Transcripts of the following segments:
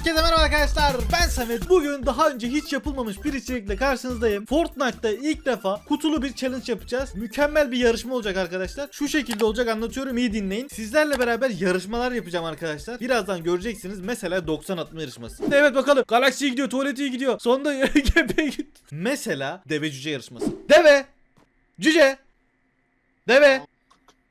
Herkese merhaba arkadaşlar. Ben Samet. Bugün daha önce hiç yapılmamış bir içerikle karşınızdayım. Fortnite'ta ilk defa kutulu bir challenge yapacağız. Mükemmel bir yarışma olacak arkadaşlar. Şu şekilde olacak anlatıyorum iyi dinleyin. Sizlerle beraber yarışmalar yapacağım arkadaşlar. Birazdan göreceksiniz. Mesela 90 atma yarışması. Evet bakalım. Galaxy gidiyor, tuvaleti gidiyor. Sonunda GP gitti. Mesela deve cüce yarışması. Deve! Cüce! Deve!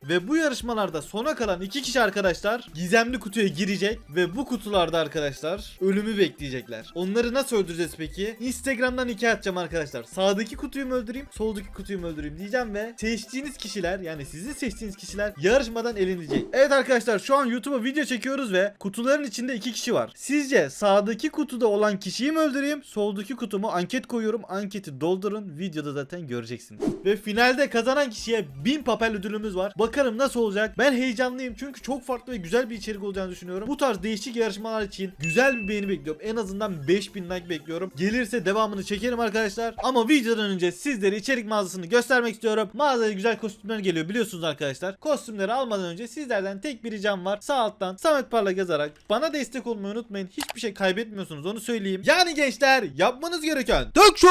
Ve bu yarışmalarda sona kalan iki kişi arkadaşlar gizemli kutuya girecek ve bu kutularda arkadaşlar ölümü bekleyecekler. Onları nasıl öldüreceğiz peki? Instagram'dan hikaye atacağım arkadaşlar. Sağdaki kutuyu mu öldüreyim, soldaki kutuyu mu öldüreyim diyeceğim ve seçtiğiniz kişiler yani sizin seçtiğiniz kişiler yarışmadan elenecek. Evet arkadaşlar şu an YouTube'a video çekiyoruz ve kutuların içinde iki kişi var. Sizce sağdaki kutuda olan kişiyi mi öldüreyim, soldaki kutumu anket koyuyorum. Anketi doldurun. Videoda zaten göreceksiniz. Ve finalde kazanan kişiye 1000 papel ödülümüz var. Bakalım nasıl olacak? Ben heyecanlıyım çünkü çok farklı ve güzel bir içerik olacağını düşünüyorum. Bu tarz değişik yarışmalar için güzel bir beğeni bekliyorum. En azından 5000 like bekliyorum. Gelirse devamını çekerim arkadaşlar. Ama videodan önce sizlere içerik mağazasını göstermek istiyorum. Mağazaya güzel kostümler geliyor biliyorsunuz arkadaşlar. Kostümleri almadan önce sizlerden tek bir ricam var. Sağ alttan Samet Parlak yazarak bana destek olmayı unutmayın. Hiçbir şey kaybetmiyorsunuz onu söyleyeyim. Yani gençler yapmanız gereken tek şey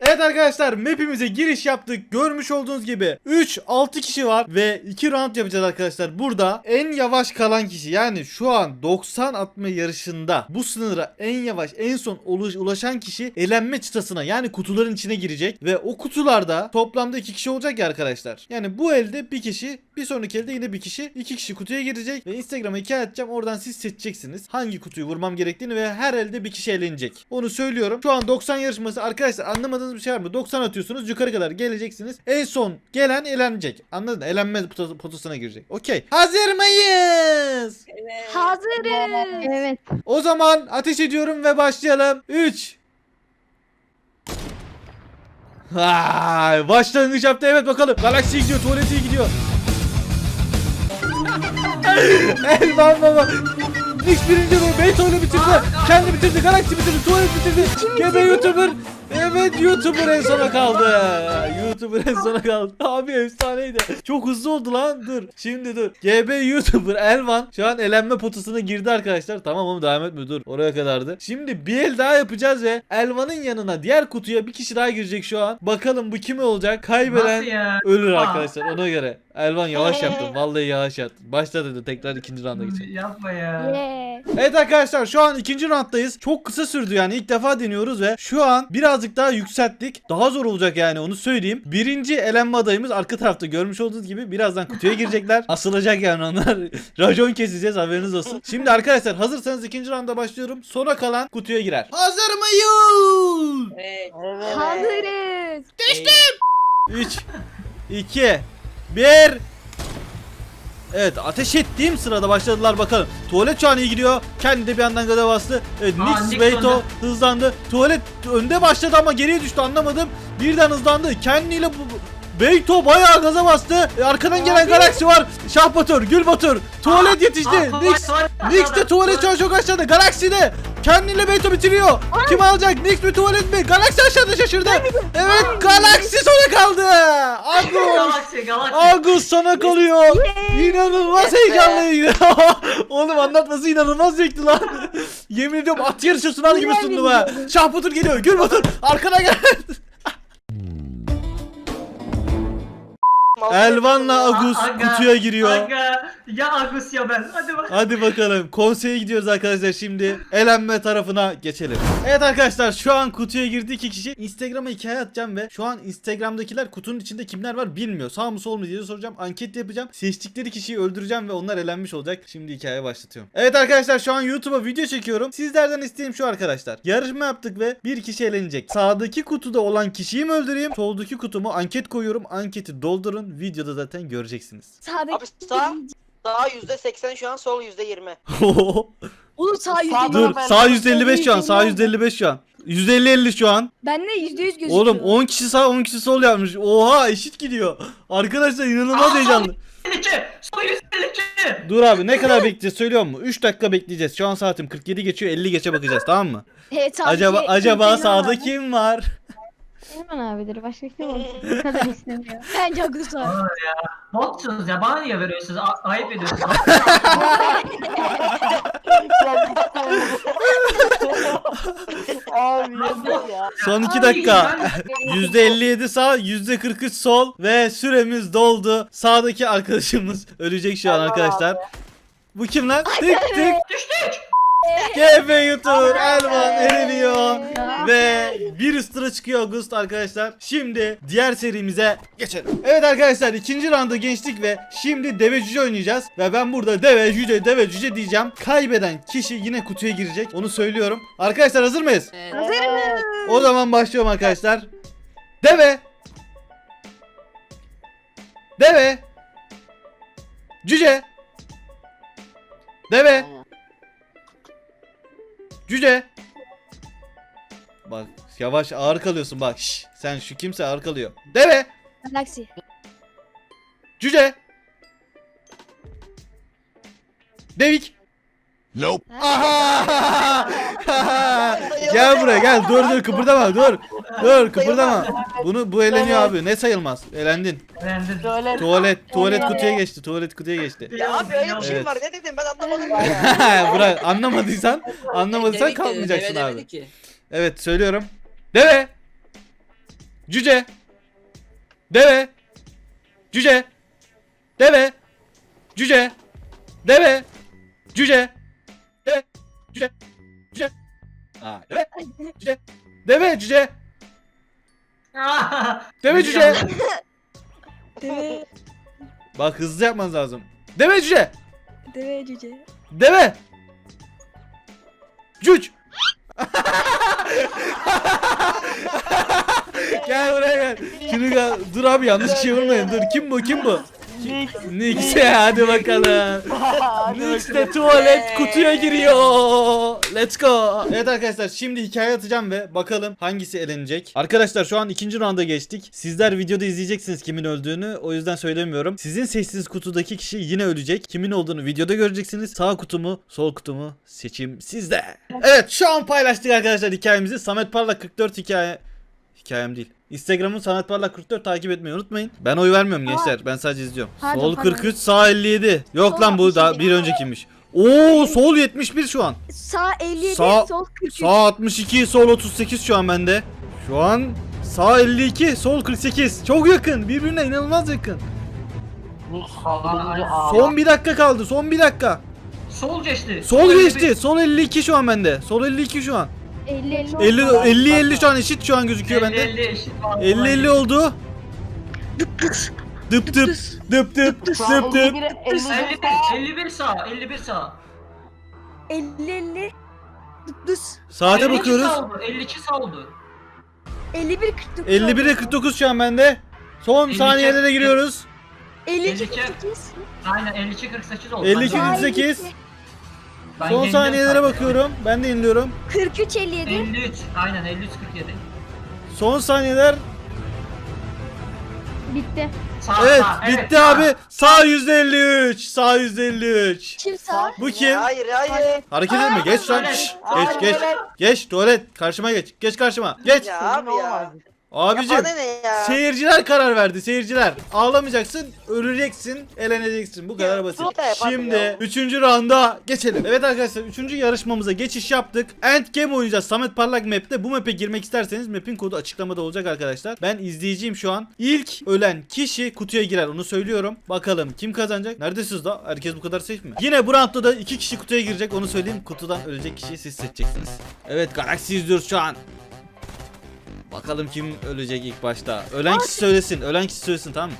Evet arkadaşlar map'imize giriş yaptık. Görmüş olduğunuz gibi 3 6 kişi var ve 2 round yapacağız arkadaşlar. Burada en yavaş kalan kişi yani şu an 90 atma yarışında bu sınıra en yavaş en son ulaş- ulaşan kişi elenme çıtasına yani kutuların içine girecek ve o kutularda toplamda 2 kişi olacak ya arkadaşlar. Yani bu elde bir kişi bir sonraki elde yine bir kişi 2 kişi kutuya girecek ve Instagram'a hikaye atacağım oradan siz seçeceksiniz hangi kutuyu vurmam gerektiğini ve her elde bir kişi elenecek. Onu söylüyorum. Şu an 90 yarışması arkadaşlar anlamadığınız bir şey var mı? 90 atıyorsunuz yukarı kadar geleceksiniz. En son gelen elenecek. Anladın? mı? Elenme pot- potasına girecek. Okey. Hazır mıyız? Hazırız. Evet. O zaman ateş ediyorum ve başlayalım. 3 Vay, başlangıç yaptı evet bakalım. Galaxy gidiyor, tuvalete gidiyor. Elvan baba. Nix birinci. Beto ile bitirdi. Kendi bitirdi. Galaxy bitirdi. Tuvalet bitirdi. Gebe YouTuber. Evet YouTuber en sona kaldı. YouTuber en sona kaldı. Abi efsaneydi. Çok hızlı oldu lan. Dur. Şimdi dur. GB YouTuber Elvan şu an elenme potasına girdi arkadaşlar. Tamam ama devam etme dur. Oraya kadardı. Şimdi bir el daha yapacağız ve Elvan'ın yanına diğer kutuya bir kişi daha girecek şu an. Bakalım bu kim olacak? Kaybeden ölür arkadaşlar ona göre. Elvan yavaş yaptın. Vallahi yavaş yaptın. Başla dedi tekrar ikinci rounda geçelim. Yapma ya. Evet arkadaşlar şu an ikinci rounddayız. Çok kısa sürdü yani ilk defa deniyoruz ve şu an birazcık daha yükselttik. Daha zor olacak yani onu söyleyeyim. Birinci elenme adayımız arka tarafta görmüş olduğunuz gibi birazdan kutuya girecekler. Asılacak yani onlar. Racon keseceğiz haberiniz olsun. Şimdi arkadaşlar hazırsanız ikinci rounda başlıyorum. Sona kalan kutuya girer. Hazır mıyız? Evet. Hazırız. 3 2 1 Evet ateş ettiğim sırada başladılar bakalım. Tuvalet şu an iyi gidiyor. Kendi de bir yandan gaza bastı. Evet Aa, Nix önde. hızlandı. Tuvalet önde başladı ama geriye düştü anlamadım. Birden hızlandı. Kendiyle bu Beyto bayağı gaza bastı. E, arkadan gelen Galaxy var. Şah Batur, Gül Batur. Tuvalet yetişti. Aa, Nix Nix de tuvalet şu an çok aşağıda. Galaxy de kendiyle Beyto bitiriyor. Kim alacak? Nix mi tuvalet mi? Galaxy aşağıda şaşırdı. Evet Galaxy sona kaldı. Agus. Galaksi galaksi. Agus sana kalıyor. İnanılmaz heyecanlıydı. Oğlum anlatması inanılmaz zevkli lan. Yemin ediyorum at yarışı sunar gibi sundum ha. video. Şah Batur geliyor. Gül Batur arkana gel. Elvan'la Agus Aga, kutuya giriyor. Aga, ya Agus ya ben. Hadi bak. Hadi bakalım. Konseye gidiyoruz arkadaşlar şimdi. Elenme tarafına geçelim. Evet arkadaşlar şu an kutuya girdi iki kişi. Instagram'a hikaye atacağım ve şu an Instagram'dakiler kutunun içinde kimler var bilmiyor. Sağ mı sol mu diye soracağım. Anket yapacağım. Seçtikleri kişiyi öldüreceğim ve onlar elenmiş olacak. Şimdi hikaye başlatıyorum. Evet arkadaşlar şu an YouTube'a video çekiyorum. Sizlerden isteğim şu arkadaşlar. Yarışma yaptık ve bir kişi elenecek. Sağdaki kutuda olan kişiyi mi öldüreyim? Soldaki kutumu anket koyuyorum. Anketi doldurun. Videoda zaten göreceksiniz. Sağdaki. Abi sağ, sağ %80 şu an sol %20. Oğlum sağ yüzde Sağ- Dur sağ ben- %55 şu an sağ %55 şu an. %50-50 şu an. Ben de yüzde yüz gözüküyor. Oğlum 10 kişi sağ 10 kişi sol yapmış. Oha eşit gidiyor. Arkadaşlar inanılmaz Aa, heyecanlı. 152. Son 152. Dur abi ne kadar bekleyeceğiz söylüyor mu? 3 dakika bekleyeceğiz. Şu an saatim 47 geçiyor 50 geçe bakacağız tamam mı? Evet, sağdaki Acaba acaba kimsenin sağda var. kim var? Erman abidir. Başka kim olsun? Bu kadar istemiyor. Bence Agus abi. Botsunuz ya bana niye veriyorsunuz? A- ayıp ediyorsunuz. Abi yeter ya. Son 2 Ay, dakika. ben- %57 sağ, %43 sol ve süremiz doldu. Sağdaki arkadaşımız ölecek şu an arkadaşlar. Bu kim lan? Tık tık. Düştük. GF Yutur Elvan eriliyor. Ve bir üstüne çıkıyor August arkadaşlar. Şimdi diğer serimize geçelim. Evet arkadaşlar ikinci rounda geçtik ve şimdi deve cüce oynayacağız. Ve ben burada deve cüce deve cüce diyeceğim. Kaybeden kişi yine kutuya girecek. Onu söylüyorum. Arkadaşlar hazır mıyız? Evet. O zaman başlıyorum arkadaşlar. Deve. Deve. Cüce. Deve. Cüce. Bak yavaş ağır kalıyorsun bak. Şş, sen şu kimse ağır kalıyor. Deve. Galaxy. Cüce. Devik. Nope. Aha! gel buraya gel. Dur dur kıpırdama dur. Dur kıpırdama. Bunu bu eleniyor abi. Ne sayılmaz? Elendin. Beğendin. Tuvalet. Tuvalet tuvalet kutuya geçti. Tuvalet kutuya geçti. Ya abi öyle bir şey Evet. var. Ne dedim ben anlamadım. Bırak anlamadıysan anlamadıysan Demek ki, kalmayacaksın deve abi. demedi ki. Evet söylüyorum. Deve. Cüce. Deve. Cüce. Deve. Cüce. Deve. Cüce. Cüce. Cüce. Aa, deve. Cüce. Deve cüce. Ah! Deve cüce. Deve. Bak hızlı yapmanız lazım. Deve cüce. Deve cüce. Deve. Cüc. gel buraya gel. Şunu gel. Dur abi yanlış bir şey vurmayın. Dur kim bu kim bu? Nix ya hadi bakalım. Nix de tuvalet kutuya giriyor. Let's go. Evet arkadaşlar şimdi hikaye atacağım ve bakalım hangisi elenecek. Arkadaşlar şu an ikinci rounda geçtik. Sizler videoda izleyeceksiniz kimin öldüğünü. O yüzden söylemiyorum. Sizin seçtiğiniz kutudaki kişi yine ölecek. Kimin olduğunu videoda göreceksiniz. Sağ kutumu, sol kutumu seçim sizde. Evet şu an paylaştık arkadaşlar hikayemizi. Samet Parlak 44 hikaye Hikayem değil. Instagram'ın Sanat Parlak 44 takip etmeyi unutmayın. Ben oy vermiyorum gençler. Ben sadece izliyorum. Pardon, sol pardon. 43, sağ 57. Yok Sol lan bu 67. bir öncekiymiş. Oo sol 71 şu an. Sağ 57, Sağ- sol 43. Sağ 62, sol 38 şu an bende. Şu an sağ 52, sol 48. Çok yakın. Birbirine inanılmaz yakın. Son bir dakika kaldı. Son bir dakika. Sol geçti. Sol geçti. Sol 52 şu an bende. Sol 52 şu an. 50 50 50 50 50 şu an eşit şu an gözüküyor 50 bende. 50 eşit. 50 50 oldu. Dıp dıp dıp dıp dıp dıp dıp. 51 51 sağ 51 sağ. 50 50. Düz. Saate 52 bakıyoruz. sağ oldu. 52 sağ oldu. 51 49. 51'e 49 şu an bende. Son 52. saniyelere giriyoruz. 52 52. 48. Aynen 52 48 oldu. 52 Ben- 48. ben Son yeniliyorum saniyelere sadece. bakıyorum. Ben de inliyorum. 43 57. 53 aynen 53 47. Son saniyeler. bitti. Sağ, Evet sağ, bitti sağ. abi. Sağ %53. Sağ %53. Kim sağ? Bu kim? Hayır hayır. Hareket etme. Geç lan. Şşş, Geç geç. Geç tuvalet. Karşıma geç. Geç karşıma. Geç. Ya abi ya. Abicim. Ya bana ne ya? Seyirciler karar verdi seyirciler. Ağlamayacaksın, öleceksin, eleneceksin. Bu kadar basit. da Şimdi ya. 3. rounda geçelim. Evet arkadaşlar 3. yarışmamıza geçiş yaptık. Endgame oynayacağız Samet Parlak map'te. Bu map'e girmek isterseniz map'in kodu açıklamada olacak arkadaşlar. Ben izleyiciyim şu an. İlk ölen kişi kutuya girer onu söylüyorum. Bakalım kim kazanacak? Neredesiniz da? Herkes bu kadar safe mi? Yine bu roundda da 2 kişi kutuya girecek onu söyleyeyim. Kutudan ölecek kişiyi siz seçeceksiniz. Evet Galaxy izliyoruz şu an. Bakalım kim ölecek ilk başta. Ölen kişi söylesin. Ölen kişi söylesin tamam mı?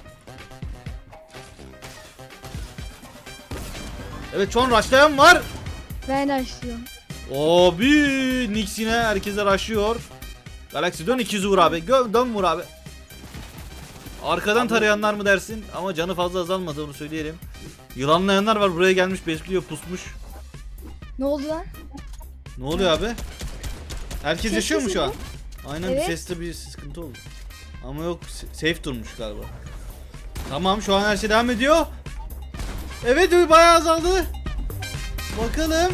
Evet şu an rushlayan var. Ben açıyorum. Abi Nix yine herkese rushlıyor. Galaxy dön 200 vur abi. Gö dön vur abi. Arkadan tarayanlar mı dersin? Ama canı fazla azalmadı onu söyleyelim. Yılanlayanlar var buraya gelmiş besliyor pusmuş. Ne oldu lan? Ne oluyor abi? Herkes yaşıyor mu şu an? Aynen Evet. bir seste bir sıkıntı oldu. Ama yok safe durmuş galiba. Tamam şu an her şey devam ediyor. Evet bayağı azaldı. Bakalım.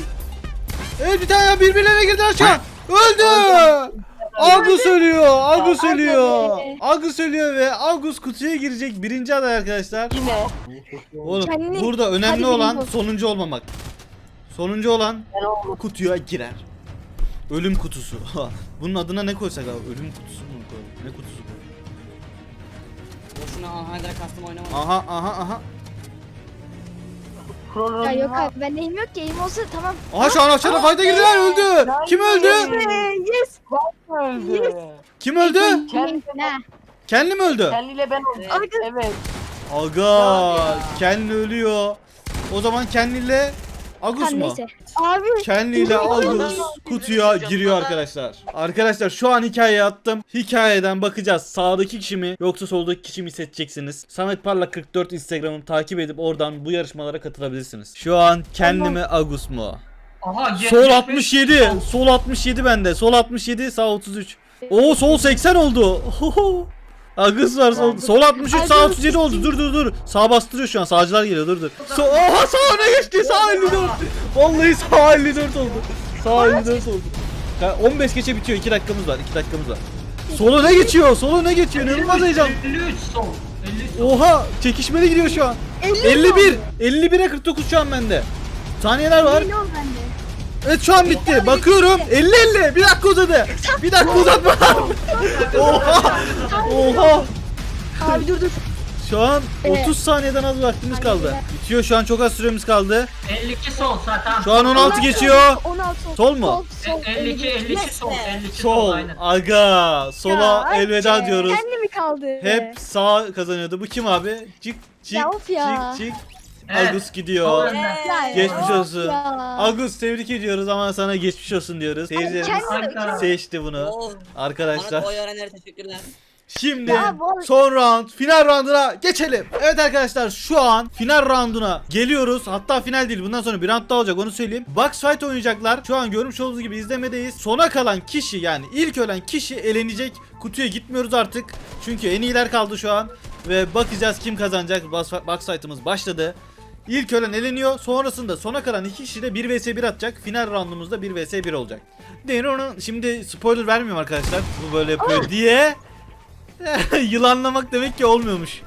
Evet bir tane birbirlerine girdiler şu an. Öldü. Agus ölüyor. Agus Aga ölüyor. be. Agus ölüyor ve Agus kutuya girecek birinci aday arkadaşlar. Yine. Oğlum Kendini- burada önemli olan sonuncu olmamak. Sonuncu olan kutuya girer. Ölüm kutusu. Bunun adına ne koysak abi? Ölüm kutusu mu koyalım? Ne kutusu bu? Boşuna Ahaydar'a kastım oynama. Aha aha aha. Ya yok abi ben eğim yok ki eğim olsa tamam. Aha şu an aşağıda fayda girdiler öldü. Kim öldü? Yes. öldü. Kim öldü? Kendi, Ne? Kendi mi öldü? kendiyle ben oldum. Evet. Aga kendi ölüyor. O zaman kendiyle Agus Tamam mu? neyse. Abi Kendiyle Agus kutuya giriyor arkadaşlar. Arkadaşlar şu an hikayeye attım. Hikayeden bakacağız. Sağdaki kişi mi yoksa soldaki kişi mi seçeceksiniz. Samet Parlak 44 Instagram'ını takip edip oradan bu yarışmalara katılabilirsiniz. Şu an kendi mi Agus mu? Aha, Sol 75. 67. Sol 67 bende. Sol 67 sağ 33. Oo sol 80 oldu. Ohoho. Agus var sol, sol 63 sağ Agus 37 oldu. Dur dur dur. Sağ bastırıyor şu an. Sağcılar geliyor. Dur dur. So Oha sağ öne geçti. Sağ 54. Vallahi sağ 54 oldu. Sağ 54 oldu. Ya 15 geçe bitiyor. 2 dakikamız var. 2 dakikamız var. Sol öne geçiyor. Sol öne geçiyor. İnanılmaz heyecan. 53 sol. 53 sol. Oha çekişmeli gidiyor şu an. 51. 51'e 49 şu an bende. Saniyeler var. Evet şu an bitti. Bakıyorum. 50 50. Bir dakika uzadı. Bir dakika uzatma. Oha. Oha. Abi dur dur. Şu an Evet. 30 saniyeden az vaktimiz kaldı. Bitiyor şu an çok az süremiz kaldı. 52 sol zaten. Şu an 16 geçiyor. 16 sol. Sol mu? Sol, sol. 52 52 sol. 52 sol Sol. aynen. Aga. Sola Ya, elveda Ayşe, diyoruz. Kendi mi kaldı? Hep sağ kazanıyordu. Bu kim abi? Çık çık Ya of ya. çık çık. Evet. Agus gidiyor. Geçmiş olsun. Agus tebrik ediyoruz ama sana geçmiş olsun diyoruz. Seyircilerimiz seçti bunu. Oh, Arkadaşlar. Bana oy verenlere teşekkürler. Şimdi Ya son round final rounduna geçelim. Evet arkadaşlar şu an final rounduna geliyoruz. Hatta final değil bundan sonra bir round daha olacak onu söyleyeyim. Box fight oynayacaklar. Şu an görmüş olduğunuz gibi izlemedeyiz. Sona kalan kişi yani ilk ölen kişi elenecek. Kutuya gitmiyoruz artık. Çünkü en iyiler kaldı şu an. Ve bakacağız kim kazanacak. Box, box fight'ımız başladı. İlk ölen eleniyor. Sonrasında sona kalan iki kişi de 1 vs 1 atacak. Final roundumuzda 1 vs 1 olacak. Şimdi spoiler vermiyorum arkadaşlar. Bu böyle yapıyor diye. Yılanlamak demek ki olmuyormuş.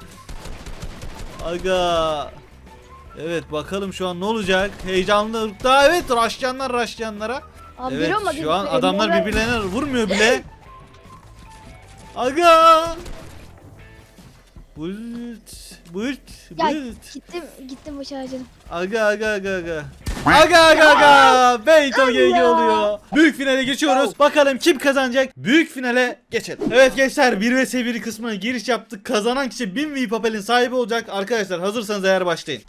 Aga. Evet bakalım şu an ne olacak? Heyecanlılıkta evet raşlayanlar raşlayanlara. Abi Evet şu an adamlar birbirlerine vurmuyor bile. Aga. Bırt. Bırt. Ya Bırt. gittim gittim bıçağı harcadım. Aga aga aga aga. Aga aga aga. Beyto GG oluyor. Büyük finale geçiyoruz. Bakalım kim kazanacak? Büyük finale geçelim. Evet gençler 1 vs 1 kısmına giriş yaptık. Kazanan kişi 1000 V papelin sahibi olacak. Arkadaşlar hazırsanız eğer başlayın.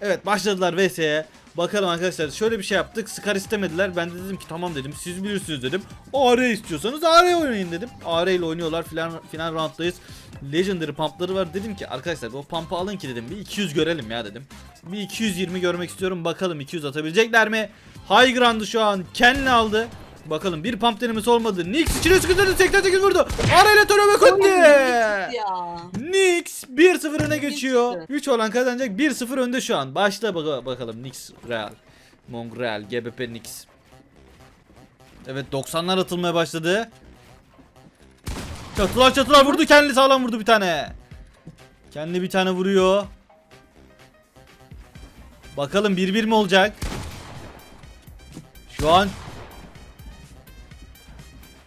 Evet başladılar VS'ye. Bakalım arkadaşlar şöyle bir şey yaptık. Scar istemediler. Ben de dedim ki tamam dedim. Siz bilirsiniz dedim. AR istiyorsanız AR oynayın dedim. AR ile oynuyorlar. Final, final rounddayız. Legendary pumpları var. Dedim ki arkadaşlar o pump'ı alın ki dedim. Bir 200 görelim ya dedim. Bir 220 görmek istiyorum. Bakalım 200 atabilecekler mi? High ground'ı şu an Ken'le aldı. Bakalım bir pump denemesi olmadı. Nix içine sıkıştırdı. 88 vurdu. AR ile Toro Kotti. Nix 1-0 öne geçiyor. 3 olan kazanacak. 1-0 önde şu an. Başla bak bakalım Nix Real. Mong Real GBP Nix. Evet 90'lar atılmaya başladı. Çatılar çatılar vurdu kendi sağlam vurdu bir tane. Kendi bir tane vuruyor. Bakalım 1-1 mi olacak? Şu an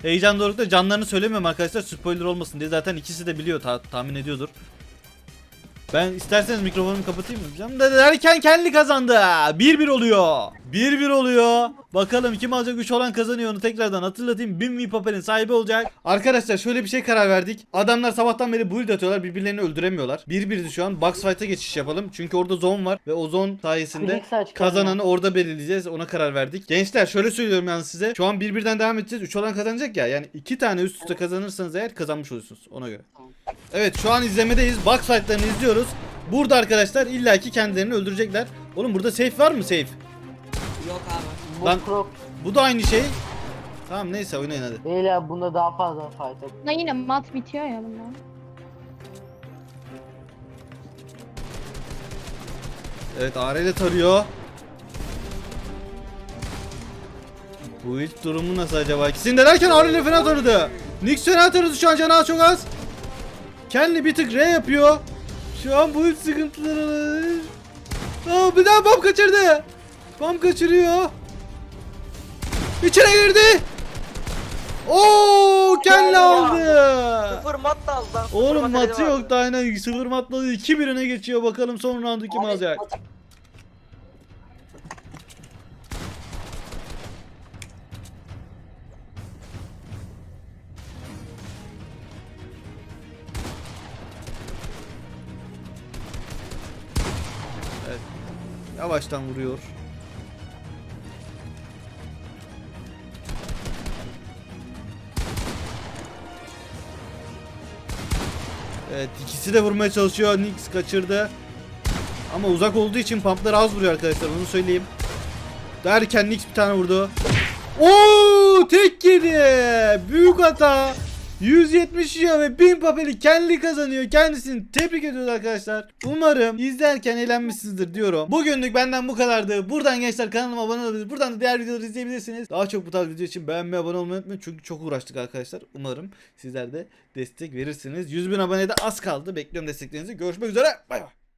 Heyecan dorukta canlarını söylemiyorum arkadaşlar spoiler olmasın diye zaten ikisi de biliyor ta- tahmin ediyordur. Ben isterseniz mikrofonumu kapatayım mı? Canım da derken kendi kazandı. 1-1 oluyor. 1-1 oluyor. Bakalım kim alacak 3 olan kazanıyor onu tekrardan hatırlatayım. 1000 V papelin sahibi olacak. Arkadaşlar şöyle bir şey karar verdik. Adamlar sabahtan beri build atıyorlar birbirlerini öldüremiyorlar. 1-1'di şu an. Box fight'a geçiş yapalım. Çünkü orada zone var ve o zone sayesinde Kazananı orada belirleyeceğiz. Ona karar verdik. Gençler şöyle söylüyorum yani size. Şu an birbirden devam edeceğiz. 3 olan kazanacak ya. Yani 2 tane üst üste kazanırsanız eğer kazanmış olursunuz. Ona göre. Evet şu an izlemedeyiz. Box fight'larını izliyoruz. Burada arkadaşlar illaki kendilerini öldürecekler. Oğlum burada safe var mı safe? Yok abi. Bu Lan- Bu da aynı şey. Tamam neyse oynayın hadi. Beyler bunda daha fazla fight. Da yine mat bitiyor ya bundan. Evet AR ile tarıyor. Bu ilk durumu nasıl acaba? İkisini denerken Aurelio fena tanıdı. Nix fena tanıdı şu an canı az çok az. Kendi bir tık R yapıyor. Şu an bu sıkıntıları. Aa, bir daha bomb kaçırdı. Bomb kaçırıyor. İçine girdi. Oo kendi aldı. Sıfır mat da aldı lan. sıfır Oğlum mat matı elim yoktu aynen sıfır matladı 2 birine geçiyor bakalım son roundu kim alacak. Yavaştan vuruyor. Evet ikisi de vurmaya çalışıyor. Nix kaçırdı. Ama uzak olduğu için pumplar az vuruyor arkadaşlar onu söyleyeyim. Derken Nix bir tane vurdu. Oo tek yedi. Büyük hata. 170 yiyor ve 1000 papeli kendi kazanıyor. Kendisini tebrik ediyoruz arkadaşlar. Umarım izlerken eğlenmişsinizdir diyorum. Bugünlük benden bu kadardı. Buradan gençler kanalıma abone olabilir. Buradan da diğer videoları izleyebilirsiniz. Daha çok bu tarz video için beğenmeyi abone olmayı unutmayın. Çünkü çok uğraştık arkadaşlar. Umarım sizler de destek verirsiniz. 100 bin aboneye de az kaldı. Bekliyorum desteklerinizi. Görüşmek üzere. Bay bay.